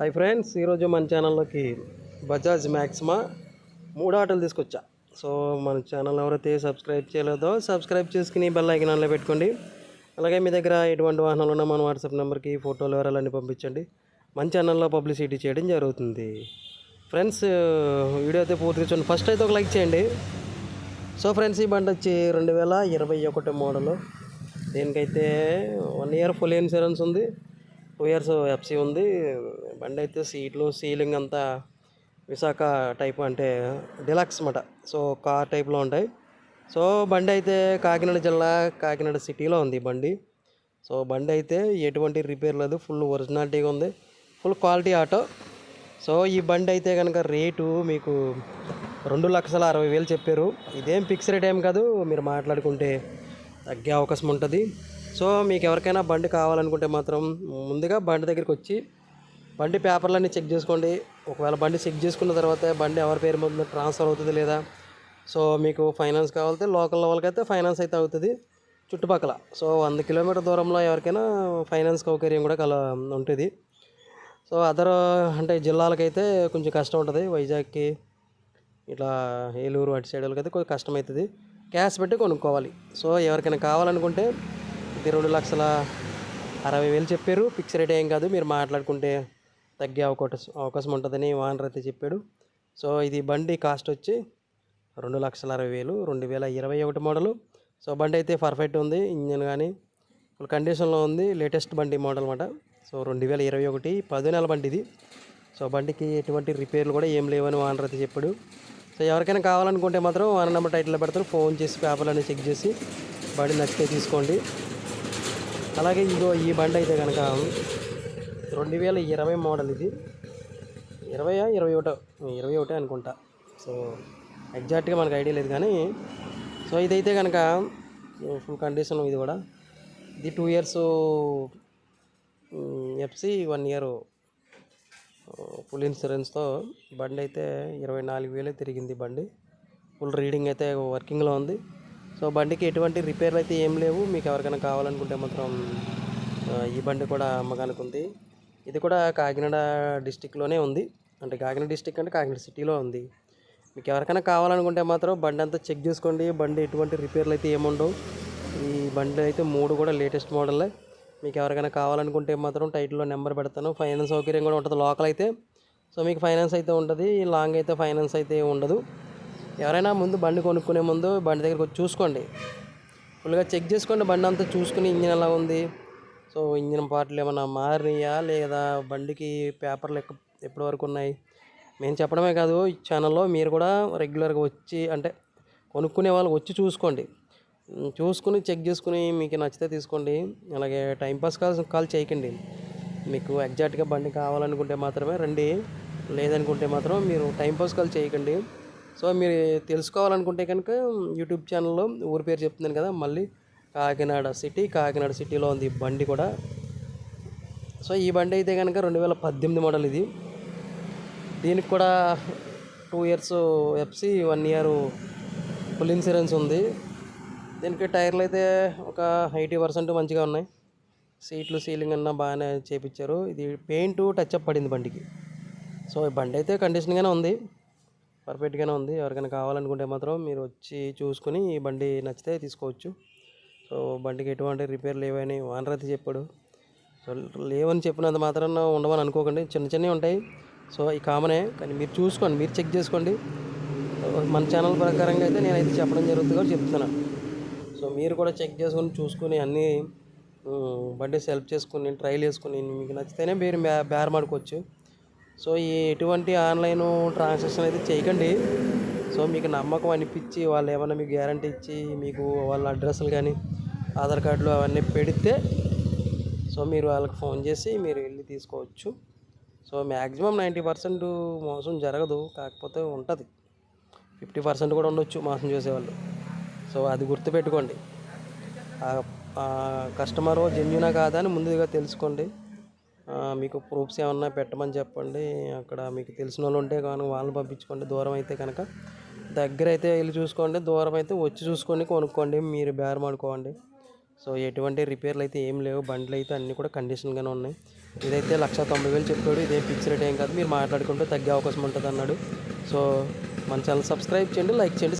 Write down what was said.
Hi friends ఈరోజు మన ఛానల్లోకి బజాజ్ మ్యాక్సిమా మూడు ఆటోలు తీసుకొచ్చా. సో మన ఛానల్ ఎవరైతే సబ్స్క్రైబ్ చేయలేదో సబ్స్క్రైబ్ చేసుకుని బెల్ ఐకన్ పెట్టుకోండి. అలాగే మీ దగ్గర ఎటువంటి వాహనాలు ఉన్నా మన వాట్సాప్ నెంబర్కి ఫోటోలు వివరాలన్నీ పంపించండి. మన ఛానల్లో పబ్లిసిటీ చేయడం జరుగుతుంది. ఫ్రెండ్స్ వీడియో అయితే పూర్తిగా చూడండి. ఫస్ట్ అయితే ఒక లైక్ చేయండి. సో ఫ్రెండ్స్ ఈ బండి వచ్చి రెండు వేల ఇరవై ఒకటి మోడల్. దీనికైతే వన్ ఇయర్ ఫుల్ ఇన్సూరెన్స్ ఉంది. టూ ఇయర్స్ ఎఫ్సి ఉంది. బండి అయితే సీట్లు సీలింగ్ అంతా విశాఖ టైప్ అంటే డిలక్స్ మాట సో కార్ టైప్లో ఉంటాయి. సో బండి అయితే కాకినాడ జిల్లా కాకినాడ సిటీలో ఉంది బండి. సో బండి అయితే ఎటువంటి రిపేర్ లేదు. ఫుల్ ఒరిజినాలిటీగా ఉంది. Full quality auto. సో ఈ బండి అయితే కనుక రేటు మీకు రెండు లక్షల అరవై వేలు చెప్పారు. ఇదేం ఫిక్స్ రేట్ ఏం కాదు. మీరు మాట్లాడుకుంటే తగ్గే అవకాశం ఉంటుంది. సో మీకు ఎవరికైనా బండి కావాలనుకుంటే మాత్రం ముందుగా బండి దగ్గరికి వచ్చి బండి పేపర్లన్నీ చెక్ చేసుకోండి. ఒకవేళ బండి చెక్ చేసుకున్న తర్వాత బండి ఎవరి పేరు మీద ట్రాన్స్ఫర్ అవుతుంది లేదా? సో మీకు ఫైనాన్స్ కావాలంటే లోకల్ వాళ్ళకైతే ఫైనాన్స్ అయితే అవుతుంది. చుట్టుపక్కల. సో వంద కిలోమీటర్ దూరంలో ఎవరికైనా ఫైనాన్స్ సౌకర్యం కూడా కల ఉంటుంది. సో అదర్ అంటే జిల్లాలకైతే కొంచెం కష్టం ఉంటుంది. వైజాగ్కి ఇట్లా ఏలూరు అటు సైడ్ వాళ్ళకైతే కొంచెం కష్టం అవుతుంది క్యాష్ పెట్టి కొనుక్కోవాలి. సో ఎవరికైనా కావాలనుకుంటే ఇది రెండు లక్షల అరవై వేలు చెప్పారు. ఫిక్స్ రేట్ ఏం కాదు మీరు మాట్లాడుకుంటే తగ్గే అవకాశం అవకాశం ఉంటుందని వానర్ అయితే చెప్పాడు. సో ఇది బండి కాస్ట్ వచ్చి రెండు లక్షల అరవై వేలు రెండు వేల ఇరవై ఒకటి మోడలు. సో బండి అయితే పర్ఫెక్ట్ ఉంది ఇంజన్ కానీ ఫుల్ కండిషన్లో ఉంది లేటెస్ట్ బండి మోడల్ అనమాట సో రెండు వేల ఇరవై ఒకటి పదో నెల బండి ఇది. సో బండికి ఎటువంటి రిపేర్లు కూడా ఏం లేవని వానర్ అయితే చెప్పాడు. సో ఎవరికైనా కావాలనుకుంటే మాత్రం వాన నెంబర్ టైటిల్లో పెడతారు ఫోన్ చేసి పేపర్లు అన్ని చెక్ చేసి బండి నచ్చితే తీసుకోండి. అలాగే ఇదో ఈ బండి అయితే కనుక రెండు వేల ఇరవై మోడల్ ఇది. ఇరవయా ఇరవై ఒకటో? ఇరవై ఒకటే అనుకుంటా. సో ఎగ్జాక్ట్గా మనకు ఐడియా లేదు కానీ సో ఇదైతే కనుక ఫుల్ కండిషన్ ఇది కూడా. ఇది two years FC one year full ఇన్సూరెన్స్తో బండి అయితే ఇరవై నాలుగు వేలే తిరిగింది బండి. ఫుల్ రీడింగ్ అయితే వర్కింగ్లో ఉంది. సో బండికి ఎటువంటి రిపేర్లు అయితే ఏం లేవు. మీకు ఎవరికైనా కావాలనుకుంటే మాత్రం ఈ బండి కూడా అమ్మకానికి ఉంది. ఇది కూడా కాకినాడ డిస్టిక్లోనే ఉంది. అంటే కాకినాడ డిస్టిక్ అంటే కాకినాడ సిటీలో ఉంది. మీకు ఎవరికైనా కావాలనుకుంటే మాత్రం బండి అంతా చెక్ చేసుకోండి. బండి ఎటువంటి రిపేర్లు అయితే ఏముండవు ఈ బండి అయితే మూడు కూడా లేటెస్ట్ మోడల్లే మీకు ఎవరికైనా కావాలనుకుంటే మాత్రం టైటిల్లో నెంబర్ పెడతాను. ఫైనాన్స్ సౌకర్యం కూడా ఉంటుంది లోకల్ అయితే. సో మీకు ఫైనాన్స్ అయితే ఉంటుంది. లాంగ్ అయితే ఫైనాన్స్ అయితే ఉండదు. ఎవరైనా ముందు బండి కొనుక్కునే ముందు బండి దగ్గరకు వచ్చి చూసుకోండి. ఫుల్గా చెక్ చేసుకోండి బండి అంతా చూసుకుని ఇంజిన్ ఎలా ఉంది. సో ఇంజిన్ పార్ట్లు ఏమైనా మారినాయా? లేదా బండికి పేపర్లు ఎక్క ఎప్పటి వరకు ఉన్నాయి? మేము చెప్పడమే కాదు ఈ ఛానల్లో మీరు కూడా రెగ్యులర్గా వచ్చి అంటే కొనుక్కునే వాళ్ళు వచ్చి చూసుకోండి. చూసుకుని చెక్ చేసుకుని మీకు నచ్చితే తీసుకోండి. అలాగే టైంపాస్ కాల్ కాల్ చేయకండి. మీకు ఎగ్జాక్ట్గా బండి కావాలనుకుంటే మాత్రమే రండి. లేదనుకుంటే మాత్రం మీరు టైంపాస్ కాల్ చేయకండి. సో మీరు తెలుసుకోవాలనుకుంటే కనుక యూట్యూబ్ ఛానల్లో ఊరి పేరు చెప్తున్నాను కదా మళ్ళీ కాకినాడ సిటీ కాకినాడ సిటీలో ఉంది బండి కూడా. సో ఈ బండి అయితే కనుక రెండు వేల పద్దెనిమిది మోడల్ ఇది. దీనికి కూడా two years FC one year full insurance ఉంది. దీనికి టైర్లు అయితే ఒక ఎయిటీ పర్సెంట్ మంచిగా ఉన్నాయి. సీట్లు సీలింగ్ అన్న బాగానే చేపించారు. ఇది పెయింట్ టచ్ అప్ పడింది బండికి. సో ఈ బండి అయితే కండిషన్గానే ఉంది. పర్ఫెక్ట్గానే ఉంది. ఎవరికైనా కావాలనుకుంటే మాత్రం మీరు వచ్చి చూసుకుని ఈ బండి నచ్చితే తీసుకోవచ్చు. సో బండికి ఎటువంటి రిపేర్ లేవని ఓనర్ అయితే చెప్పాడు. సో లేవని చెప్పినంత మాత్రాన ఉండవని అనుకోకండి. చిన్న చిన్నవి ఉంటాయి. సో ఈ కామనే. కానీ మీరు చూసుకోండి. మీరు చెక్ చేసుకోండి. మన ఛానల్ ప్రకారంగా అయితే నేనైతే చెప్పడం జరుగుతుంది కూడా చెప్తున్నాను. సో మీరు కూడా చెక్ చేసుకొని చూసుకుని అన్నీ బండి సెల్ఫ్ చేసుకుని ట్రైల్ చేసుకుని మీకు నచ్చితేనే మీరు బే బేరం ఆడుకోవచ్చు సో ఈ ఎటువంటి ఆన్లైన్ ట్రాన్సాక్షన్ అయితే చేయకండి. సో మీకు నమ్మకం అనిపించి వాళ్ళు ఏమైనా మీకు గ్యారంటీ ఇచ్చి మీకు వాళ్ళ అడ్రస్లు కానీ ఆధార్ కార్డులు అవన్నీ పెడితే సో మీరు వాళ్ళకి ఫోన్ చేసి మీరు వెళ్ళి తీసుకోవచ్చు. సో మ్యాక్సిమం నైంటీ పర్సెంట్ మోసం జరగదు కాకపోతే ఉంటుంది. ఫిఫ్టీ పర్సెంట్ కూడా ఉండొచ్చు మోసం చేసేవాళ్ళు. సో అది గుర్తుపెట్టుకోండి. కస్టమరు జెన్యునా కాదా అని ముందుగా తెలుసుకోండి. మీకు ప్రూఫ్స్ ఏమన్నా పెట్టమని చెప్పండి. అక్కడ మీకు తెలిసిన వాళ్ళు ఉంటే కనుక వాళ్ళని పంపించుకోండి. దూరం అయితే కనుక. దగ్గర అయితే వెళ్ళి చూసుకోండి. దూరం అయితే వచ్చి చూసుకొని కొనుక్కోండి. మీరు బేరం ఆడుకోండి. సో ఎటువంటి రిపేర్లు అయితే ఏం లేవు. బండ్లు అయితే అన్నీ కూడా కండిషన్గానే ఉన్నాయి. ఇదైతే లక్ష తొంభై వేలు చెప్పాడు. ఇదేం ఫిక్స్ రేట్ ఏం కాదు. మీరు మాట్లాడుకుంటే తగ్గే అవకాశం ఉంటుంది అన్నాడు సో మన ఛానల్ సబ్స్క్రైబ్ చేయండి. లైక్ చేయండి.